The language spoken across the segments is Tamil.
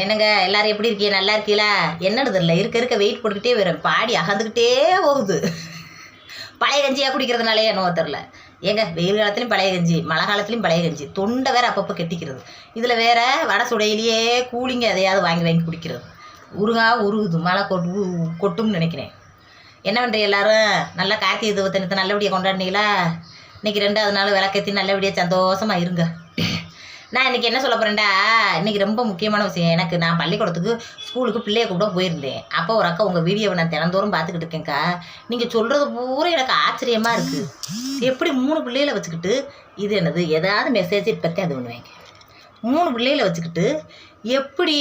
என்னங்க எல்லாரும் எப்படி இருக்கீங்க? நல்லா இருக்கீங்களா? என்னது தெரியல. இருக்க இருக்க வெயிட் போட்டுக்கிட்டே வரும் பாடி அகந்துக்கிட்டே போகுது. பழைய கஞ்சியாக குடிக்கிறதுனாலே என்னவோ தெரில ஏங்க வெயில் காலத்துலையும் பழைய கஞ்சி மழை காலத்துலையும் பழைய கஞ்சி. தொண்டை வேற அப்பப்போ கெட்டிக்கிறது. இதில் வேற வடை சுடையிலேயே கூலிங்க எதையாவது வாங்கி வாங்கி குடிக்கிறது. உருகா உருகுது மழை கொட்டு கொட்டும்னு நினைக்கிறேன். என்ன பண்ணுறீங்க எல்லாரும்? நல்லா கார்த்திகை தீபத்தினத்தை நல்லபடியாக கொண்டாடினீங்களா? இன்னைக்கு ரெண்டாவது நாள் விளக்கேற்றி நல்லபடியாக சந்தோஷமாக இருங்க. நான் இன்னைக்கு என்ன சொல்ல போகிறேன்டா இன்றைக்கி ரொம்ப முக்கியமான விஷயம். எனக்கு நான் பள்ளிக்கூடத்துக்கு ஸ்கூலுக்கு பிள்ளைய கூட போயிருந்தேன். அப்போ ஒரு அக்கா உங்கள் வீடியோவை நான் தினந்தோறும் பார்த்துக்கிட்டு இருக்கேன்க்கா. நீங்கள் சொல்கிறது பூரா எனக்கு ஆச்சரியமாக இருக்குது எப்படி மூணு பிள்ளைகளை வச்சுக்கிட்டு இது என்னது ஏதாவது மெசேஜ் பற்றி அது பண்ணுவேங்க மூணு பிள்ளைகளை வச்சுக்கிட்டு எப்படி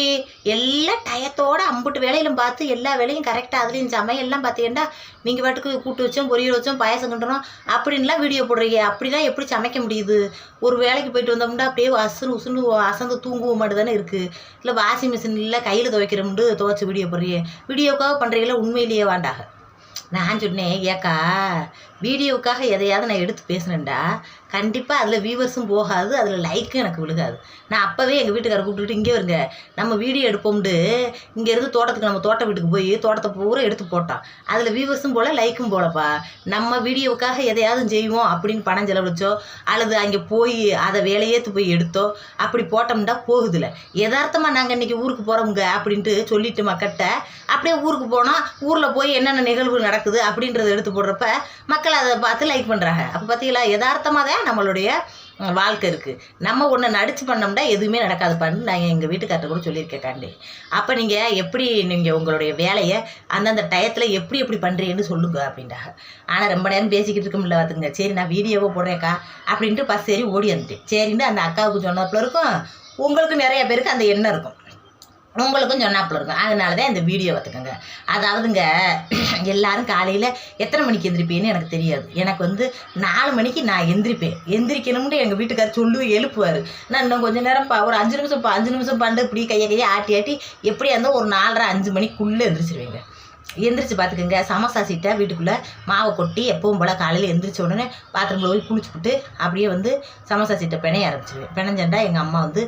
எல்லா டயத்தோட அம்புட்டு வேலையிலும் பார்த்து எல்லா வேலையும் கரெக்டாக அதுலேயும் சமையல்லாம் பார்த்தீங்கன்னா நீங்கள் பாட்டுக்கு கூட்டு வச்சோம் பொரியல் வச்சோம் பாயசம் கிண்டுறோம் அப்படின்லாம் வீடியோ போடுறீங்க. அப்படிலாம் எப்படி சமைக்க முடியுது? ஒரு வேலைக்கு போயிட்டு வந்தோம்னா அப்படியே அசுன்னு உசுன்னு அசந்து தூங்குவோம் மட்டும் தானே இருக்குது இல்லை வாஷிங் மிஷின் இல்லை கையில் துவைக்கிறோம்னு துவைச்சி வீடியோ போடுறீங்க. வீடியோக்காக பண்ணுறீங்களா உண்மையிலேயே வாண்டாக. நான் சொன்னேன் ஏக்கா வீடியோவுக்காக எதையாவது நான் எடுத்து பேசுனேன்டா கண்டிப்பாக அதில் வியூவர்ஸும் போகாது அதில் லைக்கும் எனக்கு விழுகாது. நான் அப்போவே எங்கள் வீட்டுக்கார கூப்பிட்டுட்டு இங்கே வருங்க நம்ம வீடியோ எடுப்போம்ட்டு இங்கேருந்து தோட்டத்துக்கு நம்ம தோட்ட வீட்டுக்கு போய் தோட்டத்தை பூரா எடுத்து போட்டோம். அதில் வியூவர்ஸும் போல லைக்கும் போலப்பா. நம்ம வீடியோவுக்காக எதையாவது செய்வோம் அப்படின்னு பணம் செலவழிச்சோ அல்லது அங்கே போய் அதை வேலையேற்று போய் எடுத்தோ அப்படி போட்டோம்னா போகுதுல. யதார்த்தமாக நாங்கள் இன்றைக்கி ஊருக்கு போகிறோமுங்க அப்படின்ட்டு சொல்லிட்டு மக்கள்கிட்ட அப்படியே ஊருக்கு போனால் ஊரில் போய் என்னென்ன நிகழ்வு நடக்குது அப்படின்றத எடுத்து போடுறப்ப மக்கள் அதை பார்த்து லைக் பண்ணுறாங்க அப்போ பார்த்தீங்களா யதார்த்தமாக தான் நம்மளுடைய வாழ்க்கை இருக்குது நம்ம ஒன்று நடிச்சு பண்ணோம்னா எதுவுமே நடக்காதுப்பான்னு நான் எங்கள் வீட்டுக்கார்ட்ட கூட சொல்லியிருக்கேன் காண்டி அப்போ நீங்கள் எப்படி நீங்கள் உங்களுடைய வேலையை அந்தந்த டயத்தில் எப்படி எப்படி பண்ணுறீங்கன்னு சொல்லுங்க அப்படின்றாங்க. ஆனால் ரொம்ப நேரம் பேசிக்கிட்டு இருக்க முடியல பார்த்துங்க சரி நான் வீடியோவை போடுறேன்க்கா அப்படின்ட்டு பஸ் சரி ஓடி வந்துட்டேன். சரின்னு அந்த அக்காவுக்கு சொன்னப்பில் இருக்கும். உங்களுக்கு நிறைய பேருக்கு அந்த எண்ணம் இருக்கும். உங்களுக்கும் சொன்னாப்புல இருக்கும். அதனால தான் இந்த வீடியோ பார்த்துக்கோங்க அதாவதுங்க எல்லாரும் காலையில் எத்தனை மணிக்கு எந்திரிப்பேன்னு எனக்கு தெரியாது. எனக்கு வந்து நாலு மணிக்கு நான் எந்திரிப்பேன். எந்திரிக்கணும்னு எங்கள் வீட்டுக்காரர் சொல்லி எழுப்புவார். நான் இன்னும் கொஞ்ச நேரம் ஒரு அஞ்சு நிமிஷம் அஞ்சு நிமிஷம் பண்டு இப்படி கையை கையை ஆட்டி ஆட்டி எப்படியா இருந்தால் ஒரு நாலரை அஞ்சு மணிக்குள்ளே எந்திரிச்சிருவேங்க. எந்திரிச்சு பார்த்துக்கோங்க சமோசா சீட்டை வீட்டுக்குள்ளே மாவை கொட்டி எப்பவும் போல் காலையில் எந்திரிச்ச உடனே பாத்ரூமில் போய் குளிச்சுப்புட்டு அப்படியே வந்து சமோசா சீட்டை பிணைய ஆரம்பிச்சிருவேன். பிணைஞ்சண்டா எங்கள் அம்மா வந்து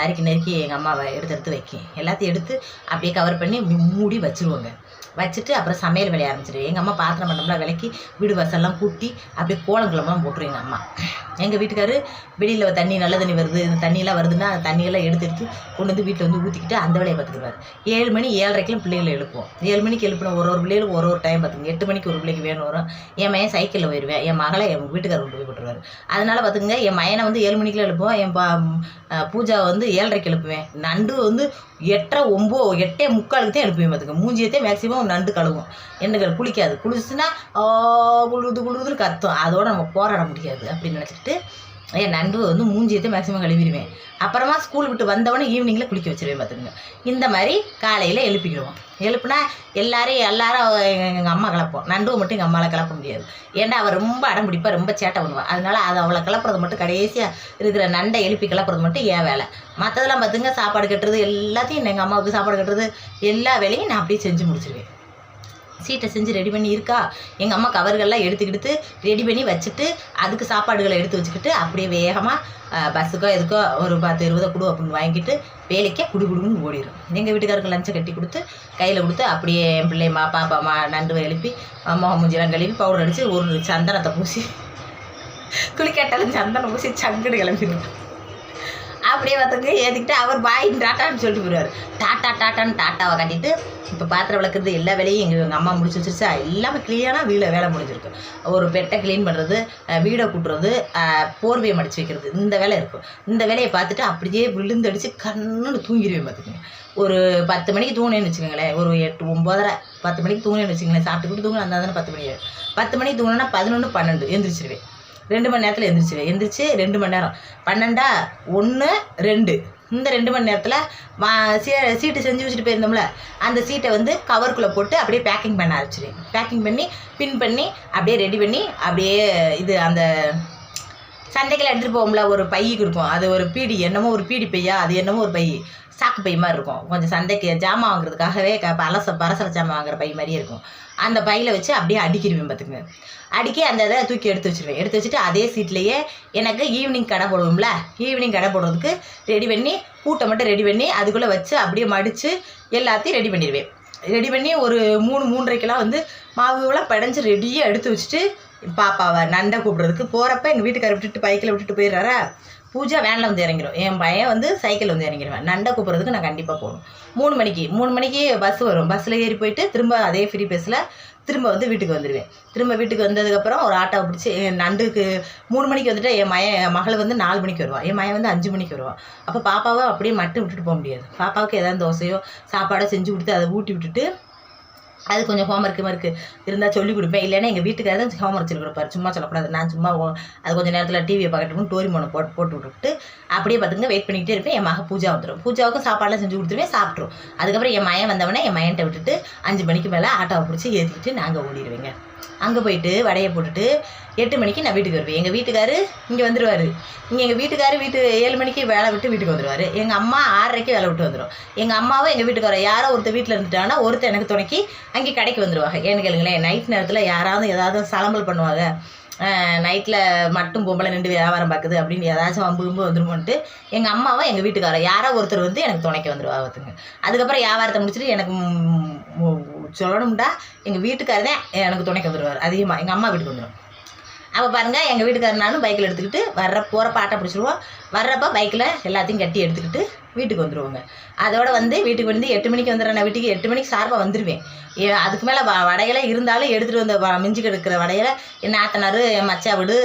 நறுக்கி நறுக்கி எங்கள் அம்மாவை எடுத்து எடுத்து வைக்கும். எல்லாத்தையும் எடுத்து அப்படியே கவர் பண்ணி மூடி வச்சுருவோங்க. வச்சுட்டு அப்புறம் சமையல் வேலைய ஆரம்பிச்சிடுவேன் எங்கள் அம்மா பாத்திரம் பண்ணோம்லாம் விளக்கி வீடு வாசல்லாம் கூட்டி அப்படியே கோலங்குளம்லாம் போட்டுரும் எங்கள் அம்மா. எங்கள் வீட்டுக்காரு வெளியில் தண்ணி நல்ல தண்ணி வருது. இந்த தண்ணியெல்லாம் வருதுன்னா அந்த தண்ணியெல்லாம் எடுத்து எடுத்து கொண்டு வந்து வீட்டில் வந்து ஊற்றிக்கிட்டு அந்த வேலையை பார்த்துக்குவார் ஏழு மணி ஏழரைக்கெல்லாம் பிள்ளைகளை எழுப்புவோம். ஏழு மணிக்கு எழுப்பின ஒரு ஒரு பிள்ளைகளுக்கு ஒரு ஒரு டைம் பார்த்துங்க எட்டு மணிக்கு ஒரு பிள்ளைக்கு வேணும் வரும். என் மையன் சைக்கிளில் போயிடுவேன் என் மகளை என் வீட்டுக்காரர் கொண்டு போய் போட்டுருவார் அதனால் பார்த்துங்க என் மயனை வந்து ஏழு மணிக்கெலாம் எழுப்புவோம். என் பா பூஜாவை வந்து ஏழரைக்கு எழுப்புவேன். நண்டு வந்து எட்டரை ஒம்போ எட்டே முக்காலுக்கு தான் எழுப்பி பார்த்துக்க. மூஞ்சியத்தே மேக்ஸிமம் நண்டு கழுவும். எண்ணெய்கள் குளிக்காது. குளிச்சுன்னா ஆ, குளுது குளுதுன்னு கத்தும். அதோடு நம்ம போராட முடியாது அப்படின்னு நினச்சிக்கிட்டு என் நண்பு வந்து மூஞ்சியத்தை மேக்ஸிமம் கழுவிடுவேன். அப்புறமா ஸ்கூல் விட்டு வந்தவொடனே ஈவினிங்கில் குளிக்க வச்சுருவேன் பார்த்துங்க இந்த மாதிரி காலையில் எழுப்பிக்கிடுவோம். எழுப்புனா எல்லாரையும் எல்லாரும் எங்கள் அம்மா கிளப்போம் நண்டுவை மட்டும் எங்கள் அம்மாவில் கிளப்ப முடியாது. ஏன்டா அவள் ரொம்ப அடம் பிடிப்பா ரொம்ப சேட்டை பண்ணுவாள் அதனால அதை அவளை கிளப்புறது மட்டும் கடைசியாக இருக்கிற நண்டை எழுப்பி கிளப்புறது மட்டும் என் வேலை. மற்றதெல்லாம் பார்த்துங்க சாப்பாடு கட்டுறது எல்லாத்தையும் எங்கள் அம்மாவுக்கு சாப்பாடு கட்டுறது எல்லா வேலையும் நான் அப்படியே செஞ்சு முடிச்சிருவேன். சீட்டை செஞ்சு ரெடி பண்ணி இருக்கா? எங்கள் அம்மா கவர்கள்லாம் எடுத்துக்கிட்டு ரெடி பண்ணி வச்சுட்டு அதுக்கு சாப்பாடுகளை எடுத்து வச்சுக்கிட்டு அப்படியே வேகமாக பஸ்ஸுக்கோ எதுக்கோ ஒரு பத்து இருபதோ கொடு அப்படின்னு வாங்கிட்டு வேலைக்கே குடு குடுன்னு ஓடிடும் எங்கள் வீட்டுக்காருக்கு லஞ்சை கட்டி கொடுத்து கையில் கொடுத்து அப்படியே என் பிள்ளையம்மா பாப்பாம்மா நண்டு எழுப்பி முகம் மூஞ்சிலாம் கழுவி பவுடர் அடித்து ஒரு சந்தனத்தை பூசி குளிக்கட்டாலும் சந்தனம் பூசி சங்கடு கிளம்பிடுவோம் அப்படியே பார்த்துங்க ஏற்றிக்கிட்டு அவர் பாய் டாட்டான்னு சொல்லிட்டு போயிடுவார். டாட்டா டாட்டான்னு டாட்டாவை கட்டிட்டு இப்போ பாத்திரம் விளக்குறது எல்லா வேலையும் எங்கள் எங்கள் அம்மா முடிச்சு வச்சிருச்சா. எல்லாமே க்ளீனாக வீட்டில் வேலை முடிஞ்சிருக்கு. ஒரு பெட்டை க்ளீன் பண்ணுறது வீடை கூட்டுறது போர்வையை மடிச்சு வைக்கிறது இந்த வேலை இருக்கும். இந்த வேலையை பார்த்துட்டு அப்படியே விழுந்தடிச்சு கண்ணுன்னு தூங்கிடுவேன் பார்த்துக்கோங்க ஒரு பத்து மணிக்கு தூங்கினேன்னு வச்சுக்கோங்களேன். ஒரு எட்டு ஒம்போதரை பத்து மணிக்கு தூங்கினேன்னு வச்சுக்கோங்களேன். சாப்பிட்டுக்கிட்டு தூங்கினா அந்த தானே பத்து மணி. பத்து மணிக்கு தூங்கினா பதினொன்று பன்னெண்டு எந்திரிச்சிருவேன். ரெண்டு மணி நேரத்தில் எந்திரிச்சிருவேன். எந்திரிச்சு ரெண்டு மணி நேரம். பன்னெண்டா ஒன்று ரெண்டு. இந்த ரெண்டு மணி நேரத்தில் மா சீ சீட்டு செஞ்சு வச்சுட்டு போயிருந்தோம்ல அந்த சீட்டை வந்து கவருக்குள்ளே போட்டு அப்படியே பேக்கிங் பண்ண ஆரம்பிச்சிருவேன். பேக்கிங் பண்ணி பின் பண்ணி அப்படியே ரெடி பண்ணி அப்படியே இது அந்த சந்தைக்கெல்லாம் எடுத்துகிட்டு போவோம்ல ஒரு பைக்கு இருக்கும் அது ஒரு பீடி என்னமோ ஒரு பீடி பையா அது என்னமோ ஒரு பை சாக்கு பை மாதிரி இருக்கும். கொஞ்சம் சந்தைக்கு ஜாமான் வாங்குறதுக்காகவே க பலச பரசர ஜாமான் வாங்குற பை மாதிரியே இருக்கும். அந்த பையில வச்சு அப்படியே அடிக்கிடுவேன் பார்த்துக்குங்க அடிக்கி அந்த இதை தூக்கி எடுத்து வச்சுருவேன். எடுத்து வச்சுட்டு அதே சீட்லேயே எனக்கு ஈவினிங் கடை போடுவோம்ல ஈவினிங் கடை போடுறதுக்கு ரெடி பண்ணி கூட்டை மட்டும் ரெடி பண்ணி அதுக்குள்ளே வச்சு அப்படியே மடித்து எல்லாத்தையும் ரெடி பண்ணிடுவேன். ரெடி பண்ணி ஒரு மூணு மூன்றரைக்கெல்லாம் வந்து மாவுலாம் படைஞ்சு ரெடியாக எடுத்து வச்சுட்டு பாப்பாவை நண்டை கூப்பிட்றதுக்கு போகிறப்ப எங்கள் வீட்டுக்கார விட்டுட்டு பைக்கில் விட்டுட்டு போயிடுறாரா? பூஜா வேனில் வந்து இறங்கிடும் என் பையன் வந்து சைக்கிள் வந்து இறங்கிடுவேன் நண்டை கூப்பிட்றதுக்கு நான் கண்டிப்பாக போகணும். மூணு மணிக்கு மூணு மணிக்கு பஸ் வரும். பஸ்ஸில் ஏறி போயிட்டு திரும்ப அதே ஃப்ரீ பஸ்ஸில் திரும்ப வந்து வீட்டுக்கு வந்துடுவேன் திரும்ப வீட்டுக்கு வந்ததுக்கப்புறம் ஒரு ஆட்டோ பிடிச்சி என் நண்டுக்கு மூணு மணிக்கு வந்துட்டு என் மய என் மகள் வந்து நாலு மணிக்கு வருவாள் என் மயன் வந்து அஞ்சு மணிக்கு வருவான் அப்போ பாப்பாவை அப்படியே மட்டும் விட்டுட்டு போக முடியாது. பாப்பாவுக்கு ஏதாவது தோசையோ சாப்பாடோ செஞ்சு கொடுத்து அதை ஊட்டி விட்டுட்டு அது கொஞ்சம் ஹோம்ஒர்க்கு ஒர்க்கு இருந்தால் சொல்லி கொடுப்பேன். இல்லைன்னா எங்கள் வீட்டுக்காரர் தான் ஹோம்ஒர்க் சொல்லி கொடுப்பாரு. சும்மா சொல்லக்கூடாது. நான் சும்மா அது கொஞ்சம் நேரத்தில் டிவியை பார்க்கட்டும்னு டோரி மோனை போட்டு போட்டு விட்டுட்டு அப்படியே பார்த்துங்க வெயிட் பண்ணிக்கிட்டே இருப்பேன். என் மக பூஜா வந்துடும் பூஜாவுக்கும் சாப்பாடுலாம் செஞ்சு கொடுத்துருவேன் சாப்பிட்ருவோம் அதுக்கப்புறம் என் மயன் வந்தவொடனே என் மயன்ட்ட விட்டுட்டு அஞ்சு மணிக்கு மேலே ஆட்டோவை பிடிச்சி ஏற்றிக்கிட்டு நாங்கள் ஓடிடுவேங்க. அங்கே போயிட்டு வடையை போட்டுட்டு எட்டு மணிக்கு நான் வீட்டுக்கு வருவேன். எங்கள் வீட்டுக்காரு இங்கே வந்துடுவார் இங்கே எங்கள் வீட்டுக்காரு வீட்டு ஏழு மணிக்கு வேலை விட்டு வீட்டுக்கு வந்துடுவார் எங்கள் அம்மா ஆறரைக்கு வேலை விட்டு வந்துடும் எங்கள் அம்மாவும் எங்கள் வீட்டுக்கு வர யாரோ ஒருத்தர் வீட்டில் இருந்துட்டாங்கன்னா ஒருத்தர் எனக்கு துணைக்கி அங்கே கடைக்கு வந்துடுவாங்க ஏன்னு கேளுங்களேன் நைட் நேரத்தில் யாராவது ஏதாவது சலம்பல் பண்ணுவாங்க. நைட்டில் மட்டும் பொம்பளை நின்று வியாபாரம் பார்க்குது அப்படின்னு ஏதாச்சும் வம்பு கும்பு வந்துருமோன்ட்டு எங்கள் அம்மாவும் எங்கள் வீட்டுக்காரர் யாரோ ஒருத்தர் வந்து எனக்கு துணைக்கு வந்துடுவா ஒருத்தங்க அதுக்கப்புறம் வியாபாரத்தை முடிச்சுட்டு எனக்கு சொல்லணும்டா எங்கள் வீட்டுக்காரர் தான் எனக்கு துணைக்கு வந்துடுவார் அதிகமாக எங்கள் அம்மா வீட்டுக்கு வந்துடும் அப்போ பாருங்கள் எங்கள் வீட்டுக்காரனாலும் பைக்கில் எடுத்துக்கிட்டு வர்ற போகிற பாட்டை பிடிச்சிருவோம். வர்றப்போ பைக்கில் எல்லாத்தையும் கட்டி எடுத்துக்கிட்டு வீட்டுக்கு வந்துடுவோங்க அதோட வந்து வீட்டுக்கு வந்து எட்டு மணிக்கு வந்துடுறேன். நான் வீட்டுக்கு எட்டு மணிக்கு சார்பாக வந்துடுவேன் அதுக்கு மேலே வ இருந்தாலும் எடுத்துகிட்டு வந்த மிஞ்சி கிடக்கிற வடையில என் நாத்தனார் என் மச்சா வீடு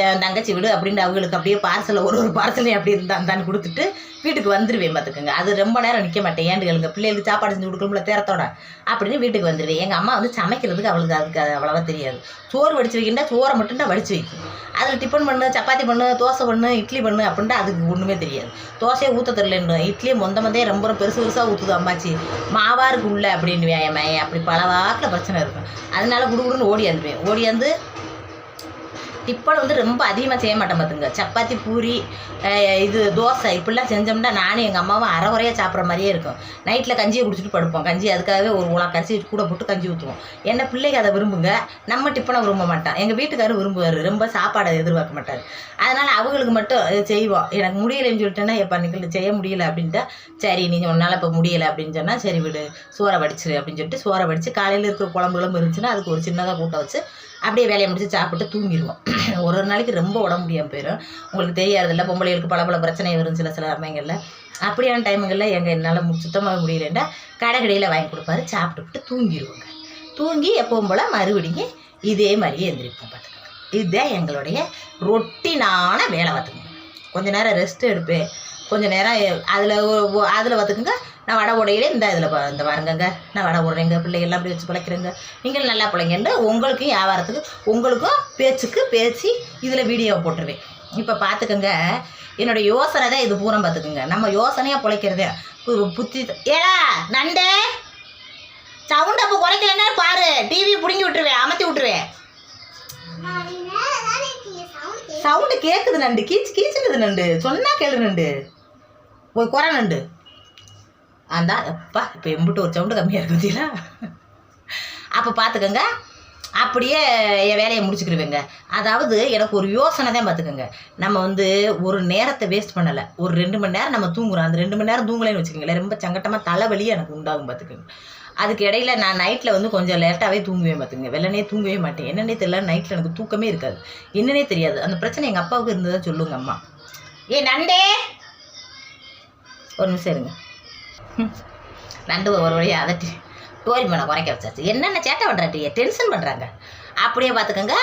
என் தங்கச்சி வீடு அப்படின்ட்டு அவங்களுக்கு அப்படியே பார்சலில் ஒரு ஒரு பார்சலையும் அப்படி இருந்தா தான் கொடுத்துட்டு வீட்டுக்கு வந்துடுவேன் பார்த்துக்கோங்க. அது ரொம்ப நேரம் நிற்க மாட்டேன். ஏன்னு கேளுங்க பிள்ளைகளுக்கு சாப்பாடு செஞ்சு கொடுக்கணும்ல தேரத்தோட. அப்படின்னு வீட்டுக்கு வந்துடுவேன் எங்கள் அம்மா வந்து சமைக்கிறதுக்கு அவளுக்கு அதுக்கு அவ்வளோவா தெரியாது. சோறு வடிச்சு வைக்கின்றா சோறை மட்டும் தான் வடிச்சு வைக்கும். அதில் டிஃபன் பண்ணு சப்பாத்தி பண்ணு தோசை பண்ணு இட்லி பண்ணு அப்படின்ட்டு அதுக்கு ஒன்றுமே தெரியாது. தோசையை ஊற்ற தெரியலன்னு இட்லி மொந்த மொந்தையே ரொம்ப ரொம்ப பெருசு பெருசாக ஊற்றுது அம்மாச்சி. மாவா இருக்கு உள்ள அப்படின்னு என் அப்படி பல வாக்கில் பிரச்சனை இருக்கும். அதனால குடுகுடுன்னு ஓடியாந்துருவேன் ஓடியாந்து டிப்பன் வந்து ரொம்ப அதிகமாக செய்ய மாட்டேன் பார்த்துங்க சப்பாத்தி பூரி இது தோசை இப்படிலாம் செஞ்சோம்னா நானும் எங்கள் அம்மாவும் அரை குறையாக சாப்பிட்ற மாதிரியே இருக்கும். நைட்டில் கஞ்சியை குடிச்சிட்டு படுப்போம். கஞ்சி அதுக்காகவே ஒரு உலா கரிசி கூட போட்டு கஞ்சி ஊற்றுவோம் என்ன பிள்ளைங்க அதை விரும்புங்க? நம்ம டிப்பனை விரும்ப மாட்டான். எங்கள் வீட்டுக்காரர் விரும்புவார். ரொம்ப சாப்பாடை எதிர்பார்க்க மாட்டார். அதனால் அவங்களுக்கு மட்டும் செய்வோம். எனக்கு முடியலைன்னு சொல்லிட்டேன்னா எப்போ நீங்கள் செய்ய முடியல அப்படின்ட்டா சரி நீங்கள் உன்னால் இப்போ முடியலை அப்படின்னு சொன்னால் சரி விடு சோறை வடிச்சிரு அப்படின்னு சொல்லிட்டு சோறை வடித்து காலையில் இருக்கிற குழம்பு குழம்பு இருந்துச்சுன்னா அதுக்கு ஒரு சின்னதாக கூட்ட வச்சு அப்படியே வேலையை முடிச்சு சாப்பிட்டு தூங்கிடுவோம். ஒரு ஒரு நாளைக்கு ரொம்ப உடம்பு முடியாமல் போயிடும் உங்களுக்கு தெரியாதுல்ல பொம்பளைகளுக்கு பல பல பிரச்சனை வரும் சில சில சமயங்களில். அப்படியான டைமுங்களில் எங்கள் என்னால் சுத்தமாக முடியலன்னா கடை கடையில் வாங்கி கொடுப்பாரு. சாப்பிட்டுக்கிட்டு தூங்கிடுவோங்க. தூங்கி எப்பவும் போல் மறுபடியும் இதே மாதிரியே எந்திரிப்போம் பார்த்துக்கோங்க. இதுதான் எங்களுடைய ரொட்டினான வேலை பார்த்துக்கோங்க. கொஞ்ச நேரம் ரெஸ்ட் எடுப்பேன். கொஞ்ச நேரம் அதில் அதில் பார்த்துக்குங்க. நான் வடை உடையிலே இந்த இதில் இந்த பாருங்கங்க. நான் வடை உடைறேங்க பிள்ளைகள்லாம் அப்படி வச்சு பிழைக்கிறேங்க. நீங்கள் நல்லா பிள்ளைங்கன்னு உங்களுக்கும் வியாபாரத்துக்கு உங்களுக்கும் பேச்சுக்கு பேசி இதில் வீடியோ போட்டுருவேன். இப்போ பார்த்துக்கோங்க என்னோட யோசனை தான் இது பூரம் பார்த்துக்குங்க நம்ம யோசனையாக பிழைக்கிறதே. பு- புத்தி ஏடா நண்டே! சவுண்ட் அப்போ குறைக்கலன்னா பாரு. டிவி பிடுங்கி விட்டுருவேன் அமர்த்தி விட்டுருவேன். சவுண்டு கேட்குது நண்டு. கீச்சு கீச்சுக்குது நண்டு. சொன்னால் கேளு நண்டு. ஒரு குறை நண்டு. அந்த எப்பா இப்போ எம்பிட்டு ஒரு சவுண்டு கம்மியாக இருக்கு பார்த்தீங்களா அப்போ பார்த்துக்கோங்க அப்படியே என் வேலையை முடிச்சுக்கிடுவேங்க அதாவது எனக்கு ஒரு யோசனை தான் பார்த்துக்கோங்க நம்ம வந்து ஒரு நேரத்தை வேஸ்ட் பண்ணலை. ஒரு ரெண்டு மணி நேரம் நம்ம தூங்குறோம். அந்த ரெண்டு மணி நேரம் தூங்கலைன்னு வச்சுக்கோங்களேன். ரொம்ப சங்கட்டமாக தலைவலி எனக்கு உண்டாகும் பார்த்துக்கோங்க அதுக்கு இடையில நான் நைட்டில் வந்து கொஞ்சம் லேட்டாகவே தூங்குவேன் பார்த்துங்க வெள்ளனே தூங்கவே மாட்டேன். என்னன்னே தெரியல நைட்டில் எனக்கு தூக்கமே இருக்காது. என்னன்னே தெரியாது. அந்த பிரச்சனை எங்கள் அப்பாவுக்கு இருந்ததாக சொல்லுங்க அம்மா. ஏ நண்டே! ஒரு நிமிஷம் இருங்க. நண்டு ஒரு வழியாக அதட்டி டோரி மேலே குறைக்க வச்சாச்சு. என்னென்ன சேட்டை பண்ணுறாட்டி டென்ஷன் பண்ணுறாங்க அப்படியே பார்த்துக்கோங்க.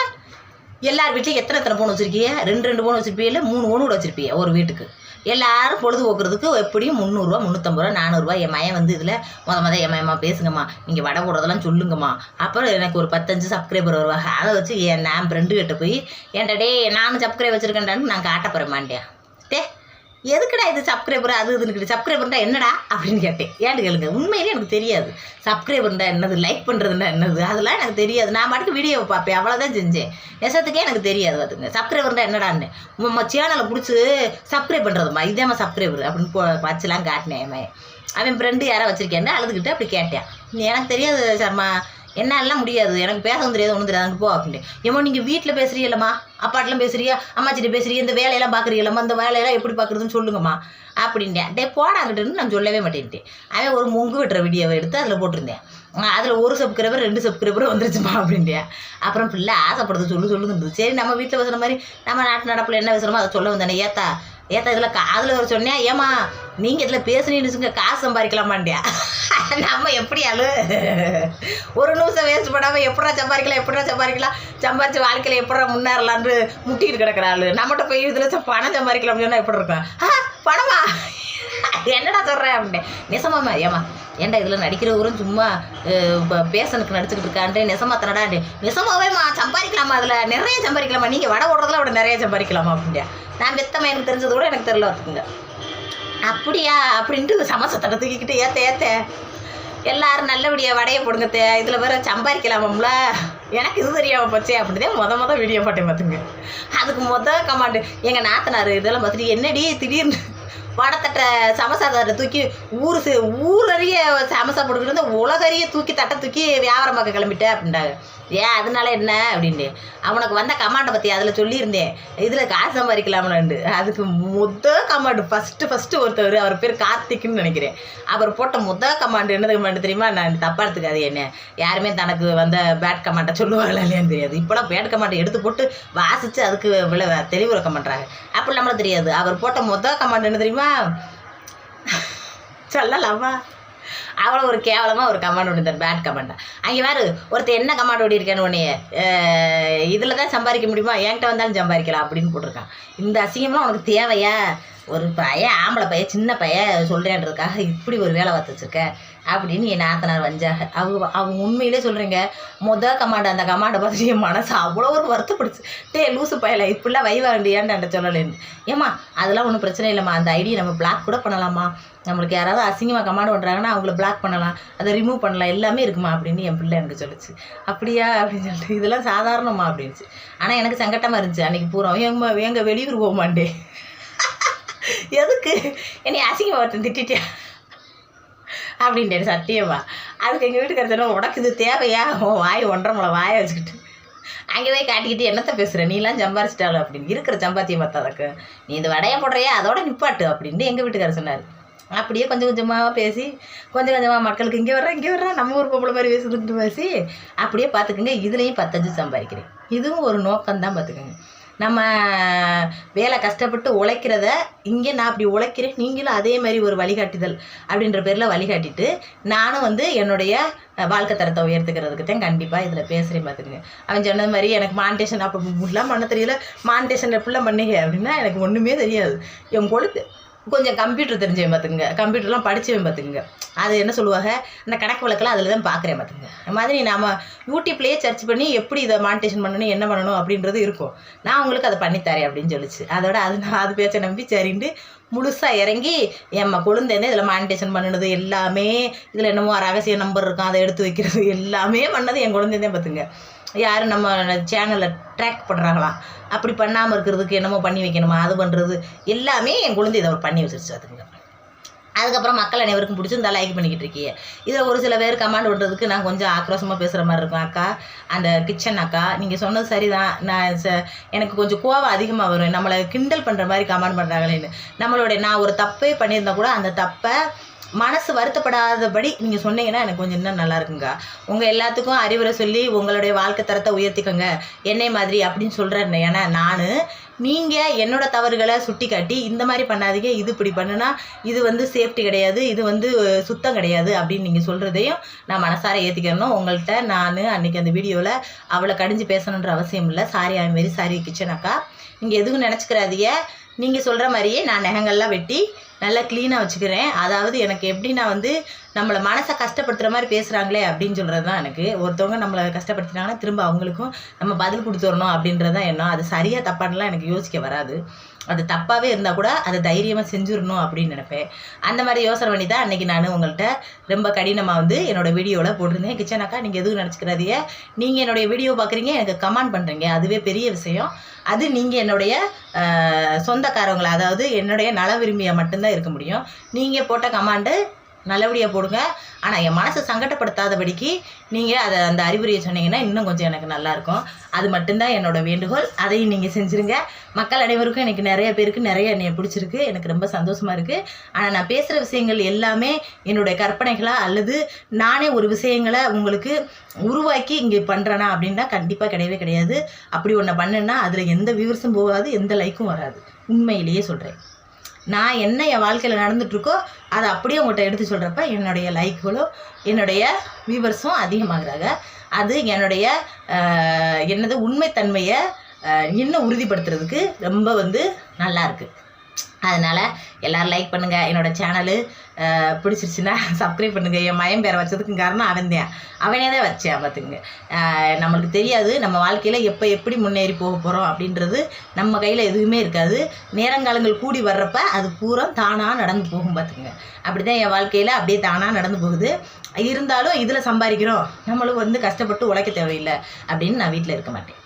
எல்லார் வீட்லையும் எத்தனை எத்தனை ஃபோன் வச்சுருக்கீங்க ரெண்டு ரெண்டு ஃபோன் வச்சுருப்பீங்க மூணு ஃபோன் கூட வச்சுருப்பீங்க ஒரு வீட்டுக்கு. எல்லாரும் பொழுதுபோக்குறதுக்கு எப்படியும் முந்நூறுரூவா முந்நூற்றம்பது ரூபா நானூறுரூவா என் மயம் வந்து இதில் முத முத என் மயம்மா பேசுங்கம்மா. நீங்கள் வடை போடுறதெல்லாம் சொல்லுங்கம்மா. அப்புறம் எனக்கு ஒரு பத்தஞ்சு சப்ஸ்கிரைபர் வருவாங்க. அதை வச்சு என் நான் ஃப்ரெண்டு கிட்ட போய் ஏன்டா டே நானும் சப்ஸ்கிரைப் வச்சுருக்கேன்டான்னு நான் காட்ட போகிறேன் மாண்டியா. டே எதுக்குடா இது சப்ஸ்கிரைபர் அது இதுன்னு சப்ஸ்கிரைபர்னா என்னடா? அப்படின்னு கேட்டேன். ஏன்னு கேளுங்க உண்மையிலே எனக்கு தெரியாது. சப்ஸ்கிரைபர்னா என்னது? லைக் பண்ணுறதுனா என்னது? அதெல்லாம் எனக்கு தெரியாது. நான் மட்டும் வீடியோவை பார்ப்பேன். அவ்வளோதான் செஞ்சேன். நெசத்துக்கே எனக்கு தெரியாது அதுங்க. சப்ஸ்கிரைபர்னா என்னடான்னு. உங்கள் சேனலை பிடிச்சி சப்ஸ்கிரைப் பண்ணுறதுமா இதேமா சப்ஸ்கிரைபர் அப்படின்னு போ வச்சுலாம் காட்டினேன் அவன். அவன் ஃப்ரெண்டு யாராவது வச்சுருக்கேன்னு அழுதுகிட்டு அப்படி கேட்டேன். எனக்கு தெரியாது சர்மா. என்னாலாம் முடியாது. எனக்கு பேசவும் தெரியாது ஒன்றும் தெரியாது. அங்கே போ அப்படின்ட்டு. ஏமா நீங்கள் வீட்டில் பேசுகிறீங்களம்மா அப்பாட்டெலாம் பேசுறியா அம்மாச்சிட்ட பேசுறீங்க? இந்த வேலையெல்லாம் பார்க்குறீங்களம்மா இந்த வேலையெல்லாம் எப்படி பார்க்குறதுன்னு சொல்லுங்கம்மா. அப்படின்ட்டேன். டே போடாங்கிட்டுன்னு நான் சொல்லவே மாட்டேன்ட்டேன். அவன் ஒரு முங்கு வெட்டுற வீடியோவை எடுத்து அதில் போட்டிருந்தேன். அதில் ஒரு சப்ஸ்கிரைபர் ரெண்டு சப்ஸ்கிரைபர் வந்துருச்சுமா அப்படின்ட்டேன். அப்புறம் பிள்ளை ஆசைப்படுறது சொல்லு சொல்லுன்னு சரி நம்ம வீட்டில் பேசுகிற மாதிரி நம்ம நாட்டு நடப்பில் என்ன பேசுகிறோமோ அதை சொல்ல வந்தேன் ஏத்தா. ஏத்தா இதில் காதில் ஒரு சொன்னேன் ஏமா நீங்கள் இதில் பேசுனீங்கன்னு காசு சம்பாதிக்கலாமாண்டியா நம்ம எப்படி ஆளு? ஒரு நிமிஷம் வேஸ்ட் பண்ணாமல் எப்படா சம்பாதிக்கலாம் எப்படா சம்பாதிக்கலாம்? சம்பாதிச்சு வாழ்க்கையில் எப்படா முன்னேறலான்னு முட்டிட்டு கிடக்குற ஆள். நம்மகிட்ட போய் இதில் பணம் சம்பாதிக்கலாம்னு சொன்னால் எப்படி இருக்கும்? ஆ பணமா? என்னடா சொல்கிறேன் அப்படின்னு நெசமாமா ஏமா ஏன்டா இதில் நடிக்கிறவரும் சும்மா இப்போ பேசனுக்கு நடிச்சுக்கிட்டு இருக்கான்ட்டு நெசமா தனடாண்டு நெசமாவேம்மா சம்பாதிக்கலாமா அதில்? நிறைய சம்பாதிக்கலாமா? நீங்கள் வடை ஓடுறதுல விட நிறைய சம்பாதிக்கலாமா அப்படின்ட்டு. நான் வெத்தமா எனக்கு தெரிஞ்சது கூட எனக்கு தெரியல பார்த்துக்குங்க அப்படியா? அப்படின்ட்டு சமசத்தனை தூக்கிக்கிட்டு ஏத்த ஏத்த. எல்லாரும் நல்லபடியாக வடையை போடுங்க தே இதில் வேற சம்பாதிக்கலாமாம்ல? எனக்கு இது தெரியாமல் போச்சே அப்படிதான் மொதல் மொதல் வீடியோ போட்டேன் பார்த்துங்க அதுக்கு முத கமாண்டு எங்கள் நாத்தனார் இதெல்லாம் பார்த்துட்டு என்னடி திடீர்னு வடத்தட்டை சமசாதாரை தூக்கி ஊர் ஊர் ஊரறிய சமசா போட்டுக்கிட்டு வந்து உலகறிய தூக்கி தட்டை தூக்கி வியாபாரம் பார்க்க கிளம்பிட்டேன் அப்படின்ட்டாங்க ஏன் அதனால என்ன அப்படின்னு அவனுக்கு வந்த கமாண்டை பற்றி அதில் சொல்லியிருந்தேன். இதில் காசு சம்பாதிக்கலாம்னு அதுக்கு முத கமாண்டு ஃபஸ்ட்டு ஃபஸ்ட்டு ஒருத்தவர் அவர் பேர் கார்த்திக்னு நினைக்கிறேன். அவர் போட்ட முத கமாண்டு என்னது கமாண்டு தெரியுமா? நான் தப்பாக எடுத்துக்காது என்ன. யாருமே தனக்கு வந்த பேட் கமாண்டை சொல்லுவாங்களா இல்லையான்னு தெரியாது. இப்போலாம் பேட் கமாண்டை எடுத்து போட்டு வாசித்து அதுக்கு விளை தெளிவுறக்க பண்ணுறாங்க அப்படி நம்மளும் தெரியாது. அவர் போட்ட முத கமாண்ட் என்ன தெரியுமா? சொல்லலாமா? அவ்வளோ ஒரு கேவலமாக ஒரு கமெண்ட் ஒன்று பேட் கமாண்டா அங்கே வேறு ஒருத்தர் என்ன கமெண்ட் ஓடிருக்கேன்னு உடனே இதில் தான் சம்பாதிக்க முடியுமா? என்கிட்ட வந்தாலும் சம்பாதிக்கலாம் அப்படின்னு போட்டிருக்கான். இந்த அசிங்கம்லாம் உனக்கு தேவையா? ஒரு பையன் ஆம்பளை பையன் சின்ன பையன் சொல்கிறேன்றதுக்காக இப்படி ஒரு வேலை பார்த்து அப்படின்னு என் நாத்தனார் வஞ்சாக. அவங்க அவங்க உண்மையிலே சொல்கிறீங்க மொதல் கமாண்ட் அந்த கமாண்டை பார்த்துட்டு என் மனசு அவ்வளோ ஒரு வருத்தப்படுச்சு. டே லூசு பயல இப்படிலாம் வைவாண்டியான்னு நான் சொல்லலேன்னு ஏம்மா அதெல்லாம் ஒன்றும் பிரச்சனை இல்லைம்மா. அந்த ஐடியை நம்ம பிளாக் கூட பண்ணலாமா நம்மளுக்கு யாராவது அசிங்கமாக கமாண்ட் பண்ணுறாங்கன்னா அவங்கள பிளாக் பண்ணலாம். அதை ரிமூவ் பண்ணலாம். எல்லாமே இருக்குமா அப்படின்னு என் பிள்ளை எனக்கு சொல்லுச்சு. அப்படியா? அப்படின்னு சொல்லிட்டு இதெல்லாம் சாதாரணமா அப்படின்ச்சு ஆனால் எனக்கு சங்கட்டமாக இருந்துச்சு. அன்றைக்கி பூரா எங்கள் எங்கள் வெளியூர் போக மாட்டேன் எதுக்கு? என்னை அசிங்கமாக ஒருத்தன் திட்டிட்டியா? அப்படின்ட்டு சத்தியமா. அதுக்கு எங்கள் வீட்டுக்காரர் உனக்கு இது தேவையா? உன் வாய் ஒன்றரை முளை வாயை வச்சுக்கிட்டு. அங்கே போய் காட்டிக்கிட்டு என்னத்த பேசுகிற நீலாம் சம்பாரிச்சிட்டாலும் அப்படின்னு. இருக்கிற சம்பாத்தியம் பார்த்தாதக்கு நீ இந்த வடையை போடுறியா? அதோட நிப்பாட்டு. அப்படின்னு எங்கள் வீட்டுக்காரர் சொன்னார். அப்படியே கொஞ்சம் கொஞ்சமாக பேசி கொஞ்சம் கொஞ்சமாக மக்களுக்கு இங்கே வர்றேன் இங்கே வர்றேன் நம்ம ஊர் பொம்பளை மாதிரி பேசுதுன்ட்டு பேசி அப்படியே பார்த்துக்குங்க இதுலேயும் பத்தஞ்சு சம்பாதிக்கிறேன். இதுவும் ஒரு நோக்கம்தான் பார்த்துக்கோங்க நம்ம வேலை கஷ்டப்பட்டு உழைக்கிறத இங்கே நான் அப்படி உழைக்கிறேன் நீங்களும் அதே மாதிரி ஒரு வழிகாட்டுதல் அப்படின்ற பேரில் வழிகாட்டிட்டு நானும் வந்து என்னுடைய வாழ்க்கை தரத்தை உயர்த்துக்கிறதுக்கு தான் கண்டிப்பாக இதில் பேசுகிறேன் பார்த்துக்கங்க அவன் சொன்னது மாதிரி எனக்கு மானிட்டேஷன் அப்போ ஃபுல்லாக பண்ண தெரியல. மானிட்டேஷன் எப்படிலாம் பண்ணுங்க அப்படின்னா எனக்கு ஒன்றுமே தெரியாது. என் பொழுது கொஞ்சம் கம்ப்யூட்டர் தெரிஞ்சவன் பார்த்துக்குங்க. கம்ப்யூட்டர்லாம் படித்தவன் பார்த்துக்குங்க. அது என்ன சொல்லுவாங்க? இந்த கணக்கு வழக்கெல்லாம் அதில் தான் பார்க்குறேன் பார்த்துங்க அது மாதிரி நாம் யூடியூப்லேயே சர்ச் பண்ணி எப்படி இதை மானிட்டேஷன் பண்ணணும் என்ன பண்ணணும் அப்படின்றது இருக்கும். நான் உங்களுக்கு அதை பண்ணித்தரேன் அப்படின்னு சொல்லிச்சு. அதோட அது நான் அது பேச்சை நம்பி சரின்ட்டு முழுசாக இறங்கி என் கொழுந்தேருந்து இதில் மானிட்டேஷன் பண்ணினது எல்லாமே இதில் என்னமோ ரகசிய நம்பர் இருக்கும் அதை எடுத்து வைக்கிறது எல்லாமே பண்ணது என் குழந்தைந்தே பார்த்துங்க யாரும் நம்ம சேனலை ட்ராக் பண்ணுறாங்களா அப்படி பண்ணாமல் இருக்கிறதுக்கு என்னமோ பண்ணி வைக்கணுமா? அது பண்ணுறது எல்லாமே என் குழந்தை இதை அவர் பண்ணி வச்சிருச்சு அதுங்க. அதுக்கப்புறம் மக்கள் அனைவருக்கும் பிடிச்சிருந்தா லைக் பண்ணிக்கிட்டு இருக்கீங்க. இதில் ஒரு சில பேர் கமெண்ட் பண்ணுறதுக்கு நான் கொஞ்சம் ஆக்ரோஷமாக பேசுகிற மாதிரி இருக்கும். அக்கா அந்த கிச்சன் அக்கா நீங்கள் சொன்னது சரிதான். நான் ச எனக்கு கொஞ்சம் கோவம் அதிகமாக வரும். நம்மளை கிண்டல் பண்ணுற மாதிரி கமெண்ட் பண்ணுறாங்களேன்னு நம்மளுடைய நான் ஒரு தப்பே பண்ணியிருந்தா கூட அந்த தப்பை மனசு வருத்தப்படாதபடி நீங்கள் சொன்னீங்கன்னா எனக்கு கொஞ்சம் இன்னும் நல்லா இருக்குங்க. உங்கள் எல்லாத்துக்கும் அறிவுரை சொல்லி உங்களுடைய வாழ்க்கை தரத்தை உயர்த்திக்கோங்க. என்னை மாதிரி அப்படின்னு சொல்கிறேன் ஏன்னா நான் நீங்கள் என்னோட தவறுகளை சுட்டி காட்டி இந்த மாதிரி பண்ணாதீங்க இது இப்படி பண்ணுனா இது வந்து சேஃப்டி கிடையாது இது வந்து சுத்தம் கிடையாது அப்படின்னு நீங்கள் சொல்கிறதையும் நான் மனசார ஏற்றிக்கணும் உங்கள்கிட்ட நான் அன்றைக்கி அந்த வீடியோவில் அவளை கடிஞ்சு பேசணுன்ற அவசியம் இல்லை. Sorry I very sorry kitchen அக்கா. நீங்கள் எதுவும் நினச்சிக்கிறாதீங்க. நீங்கள் சொல்கிற மாதிரியே நான் நகங்கள்லாம் வெட்டி நல்லா க்ளீனாக வச்சுக்கிறேன். அதாவது எனக்கு எப்படின்னா வந்து நம்மளை மனசை கஷ்டப்படுத்துகிற மாதிரி பேசுகிறாங்களே அப்படின்னு சொல்கிறது தான் எனக்கு. ஒருத்தவங்க நம்மளை கஷ்டப்படுத்தினாங்கன்னா திரும்ப அவங்களுக்கும் நம்ம பதில் கொடுத்துடணும் அப்படின்றது தான் எண்ணம். அது சரியாக தப்பானலாம் எனக்கு யோசிக்க வராது. அது தப்பாகவே இருந்தால் கூட அதை தைரியமாக செஞ்சிடணும் அப்படின்னு நினைப்பேன். அந்த மாதிரி யோசனை பண்ணி தான் அன்றைக்கி நான் உங்கள்கிட்ட ரொம்ப கடினமாக வந்து என்னோடய வீடியோவில் போட்டிருந்தேன். கிச்சன் அக்கா நீங்கள் எதுவும் நினச்சிக்கிறதையே நீங்கள் என்னுடைய வீடியோ பார்க்குறீங்க எனக்கு கமெண்ட் பண்ணுறீங்க அதுவே பெரிய விஷயம். அது நீங்கள் என்னுடைய சொந்தக்காரவங்களை அதாவது என்னுடைய நல விரும்பியை மட்டும்தான் இருக்க முடியும். நீங்கள் போட்ட கமாண்டு நல்லபடியாக போடுங்க. ஆனால் என் மனசை சங்கடப்படுத்தாதபடிக்கு நீங்கள் அதை அந்த அறிவுரையை சொன்னீங்கன்னா இன்னும் கொஞ்சம் எனக்கு நல்லாயிருக்கும். அது மட்டும்தான் என்னோட வேண்டுகோள். அதையும் நீங்கள் செஞ்சுருங்க. மக்கள் அனைவருக்கும் எனக்கு நிறைய பேருக்கு நிறைய என்னை பிடிச்சிருக்கு. எனக்கு ரொம்ப சந்தோஷமாக இருக்குது ஆனால் நான் பேசுகிற விஷயங்கள் எல்லாமே என்னுடைய கற்பனைகளாக அல்லது நானே ஒரு விஷயங்களை உங்களுக்கு உருவாக்கி இங்கே பண்ணுறேனா அப்படின்னா கண்டிப்பாக கிடையவே கிடையாது. அப்படி ஒன்று பண்ணேன்னா அதில் எந்த வியூவர்ஸும் போகாது எந்த லைக்கும் வராது. உண்மையிலேயே சொல்கிறேன் நான் என்ன என் வாழ்க்கையில் நடந்துட்டுருக்கோ அதை அப்படியே உங்கள்கிட்ட எடுத்து சொல்கிறப்ப என்னுடைய லைக்குகளும் என்னுடைய வியூவர்ஸும் அதிகமாகிறாங்க. அது என்னுடைய என்னது உண்மைத்தன்மையை இன்னும் உறுதிப்படுத்துறதுக்கு ரொம்ப வந்து நல்லா இருக்குது அதனால் எல்லோரும் லைக் பண்ணுங்கள் என்னோடய சேனலு பிடிச்சிருச்சுன்னா சப்ஸ்கிரைப் பண்ணுங்கள் என் மயம் பேரை வச்சதுக்கு காரணம் அவன் தான் அவனே தான் வச்சேன் பார்த்துக்குங்க. நம்மளுக்கு தெரியாது. நம்ம வாழ்க்கையில் எப்போ எப்படி முன்னேறி போக போகிறோம் அப்படின்றது நம்ம கையில் எதுவுமே இருக்காது. நேரங்காலங்கள் கூடி வர்றப்ப அது பூரா தானாக நடந்து போகும் பார்த்துக்குங்க. அப்படி தான் என் வாழ்க்கையில் அப்படியே தானாக நடந்து போகுது. இருந்தாலும் இதில் சம்பாதிக்கிறோம். நம்மளும் வந்து கஷ்டப்பட்டு உழைக்க தேவையில்லை அப்படின்னு நான் வீட்டில் இருக்க மாட்டேன்.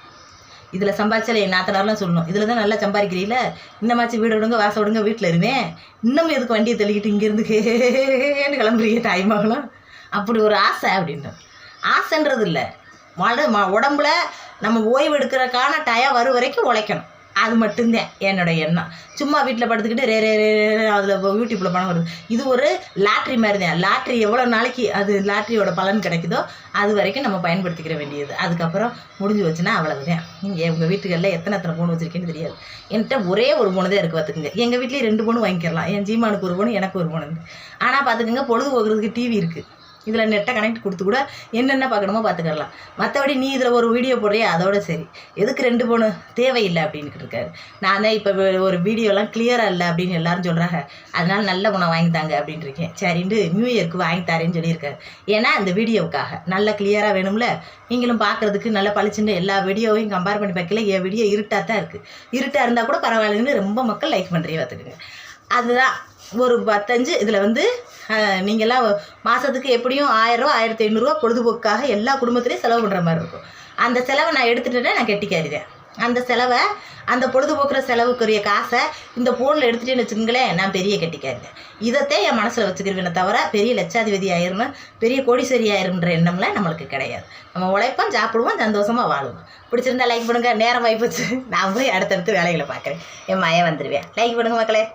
இதில் சம்பாதிச்சால என் நாத்தனார்லாம் சொல்லணும். இதில் தான் நல்லா சம்பாதிக்கிறீங்கள இன்னமாச்சு வீடு விடுங்க வாச விடுங்க வீட்டில் இருவேன் இன்னமும் எதுக்கு வண்டியை தள்ளிக்கிட்டு இங்கேருந்து கேன்னு கிளம்புறீங்க தாய்மகளும் அப்படி ஒரு ஆசை அப்படின்ற ஆசைன்றது இல்லை. மட உடம்புல நம்ம ஓய்வு எடுக்கிறதுக்கான டயம் வரும் வரைக்கும் உழைக்கணும். அது மட்டும்தான் என்னோட எண்ணம். சும்மா வீட்டில் படுத்துக்கிட்டு ரே ரே ரே அதில் யூடியூப்பில் பணம் வருது. இது ஒரு லாட்ரி மாதிரி தான் லாட்ரி எவ்வளோ நாளைக்கு அது லாட்ரியோட பலன் கிடைக்குதோ அது வரைக்கும் நம்ம பயன்படுத்திக்கிற வேண்டியது. அதுக்கப்புறம் முடிஞ்சு வச்சுன்னா அவ்வளவுதான். நீங்கள் உங்கள் வீட்டுகளில் எத்தனை எத்தனை பொண்ணு வச்சுருக்கேன்னு தெரியாது. என்கிட்ட ஒரே ஒரு பொண்ணு தான் இருக்குது பார்த்துக்குங்க எங்கள் வீட்லேயே ரெண்டு பொண்ணு வாங்கிக்கிறலாம். என் ஜீமானுக்கு ஒரு பொண்ணு எனக்கு ஒரு பொண்ணு ஆனால் பார்த்துக்குங்க பொழுது போகிறதுக்கு டிவி இருக்குது இதில் நெட்டை கனெக்ட் கொடுத்து கூட என்னென்ன பார்க்கணுமோ பார்த்துக்கலாம் மற்றபடி நீ இதில் ஒரு வீடியோ போடுறியா? அதோட சரி. எதுக்கு ரெண்டு பொண்ணு தேவையில்லை அப்படின்னு இருக்காரு. நான் தான் இப்போ ஒரு வீடியோலாம் கிளியராக இல்லை அப்படின்னு எல்லாரும் சொல்கிறாங்க அதனால நல்ல குணம் வாங்கி தாங்க இருக்கேன். சரின்ட்டு நியூ இயர்க்கு வாங்கி தரேன்னு சொல்லியிருக்காரு. ஏன்னா இந்த வீடியோவுக்காக நல்ல கிளியராக வேணும்ல? நீங்களும் பார்க்குறதுக்கு நல்ல பளிச்சுன்னு எல்லா வீடியோவையும் கம்பேர் பண்ணி பார்க்கல. என் வீடியோ இருட்டாக தான் இருக்குது இருட்டாக இருந்தால் கூட பரவாயில்லைன்னு ரொம்ப மக்கள் லைக் பண்ணுறீங்க பார்த்துக்குங்க. அதுதான். ஒரு பத்தஞ்சு இதில் வந்து நீங்கள்லாம் மாதத்துக்கு எப்படியும் ஆயிரரூவா ஆயிரத்தி ஐநூறுரூவா பொழுதுபோக்காக எல்லா குடும்பத்துலேயும் செலவு பண்ணுற மாதிரி இருக்கும். அந்த செலவை நான் எடுத்துட்டேன்னா நான் கெட்டிக்காரிதேன் அந்த செலவை அந்த பொழுதுபோக்குற செலவுக்குரிய காசை இந்த ஃபோனில் எடுத்துகிட்டேன்னு வச்சுக்கோங்களேன் நான் பெரிய கெட்டிக்காரிதேன் இதைத்தே என் மனசில் வச்சுக்கிறேனே தவிர பெரிய லட்சாதிபதி ஆயிரும் பெரிய கோடீஸ்வரி ஆயிரும்ன்ற எண்ணம்லாம் நம்மளுக்கு கிடையாது. நம்ம உழைப்போம் சாப்பிடுவோம் சந்தோஷமாக வாழுவோம். பிடிச்சிருந்தா லைக் பண்ணுங்கள் நேரம் வாய்ப்புச்சு நான் போய் அடுத்தடுத்து வேலைகளை பார்க்குறேன். என் மயம் வந்துடுவேன் லைக் பண்ணுங்கள் மக்களே.